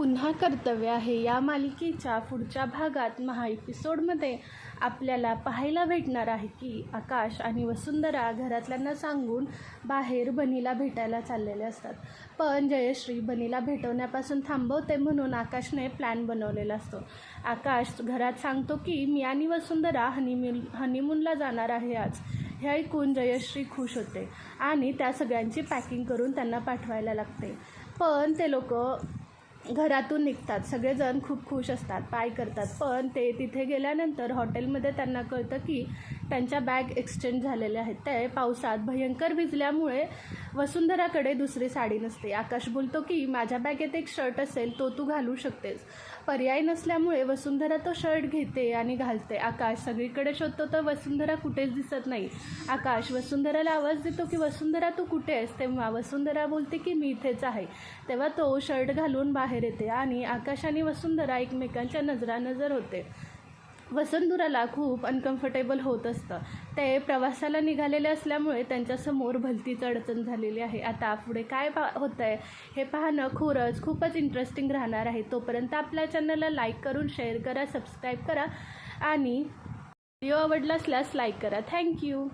पुन्हा कर्तव्य आहे. या मालिकेच्या पुढच्या भागात महा एपिसोडमध्ये आपल्याला पाहायला भेटणार आहे की आकाश आणि वसुंधरा घरातल्यांना सांगून बाहेर बनीला भेटायला चाललेले असतात. पण जयश्री बनीला भेटवण्यापासून थांबवते म्हणून आकाशने प्लॅन बनवलेला असतो. आकाश घरात सांगतो की मी आणि वसुंधरा हनीमून हनीमूनला जाणार आहे आज. हे ऐकून जयश्री खुश होते आणि त्या सगळ्यांची पॅकिंग करून त्यांना पाठवायला लागते. पण ते लोक घरातून निघतात. सगळेजण खूप खुश असतात पाय करतात. पण ते तिथे गेल्यानंतर हॉटेलमध्ये त्यांना कळतं की त्यांच्या बॅग एक्सचेंज झालेल्या आहेत. ते पावसात भयंकर भिजल्यामुळे वसुंधराकडे दुसरी साडी नसते. आकाश बोलतो की माझ्या बॅगेत एक शर्ट असेल तो तू घालू शकतेस. पर्याय नसल्यामुळे वसुंधरा तो शर्ट घेते आणि घालते. आकाश सगळीकडे शोधतो तर वसुंधरा कुठेच दिसत नाही. आकाश वसुंधराला आवाज देतो की वसुंधरा तू कुठे आहेस? तेव्हा वसुंधरा बोलते की मी इथेच आहे. तेव्हा तो शर्ट घालून बाहेर येते आणि आकाश आणि वसुंधरा एकमेकांच्या नजरानजर होते. वसंतुराला खूप अनकम्फर्टेबल होत असतं. ते प्रवासाला निघालेले असल्यामुळे त्यांच्यासमोर भलतीच अडचण झालेली आहे. आता पुढे काय पा होतं आहे हे पाहणं खरंच खूपच इंटरेस्टिंग राहणार आहे. तोपर्यंत आपल्या चॅनलला लाईक करून शेअर करा सबस्क्राईब करा आणि व्हिडिओ आवडला असल्यास लाईक करा. थँक्यू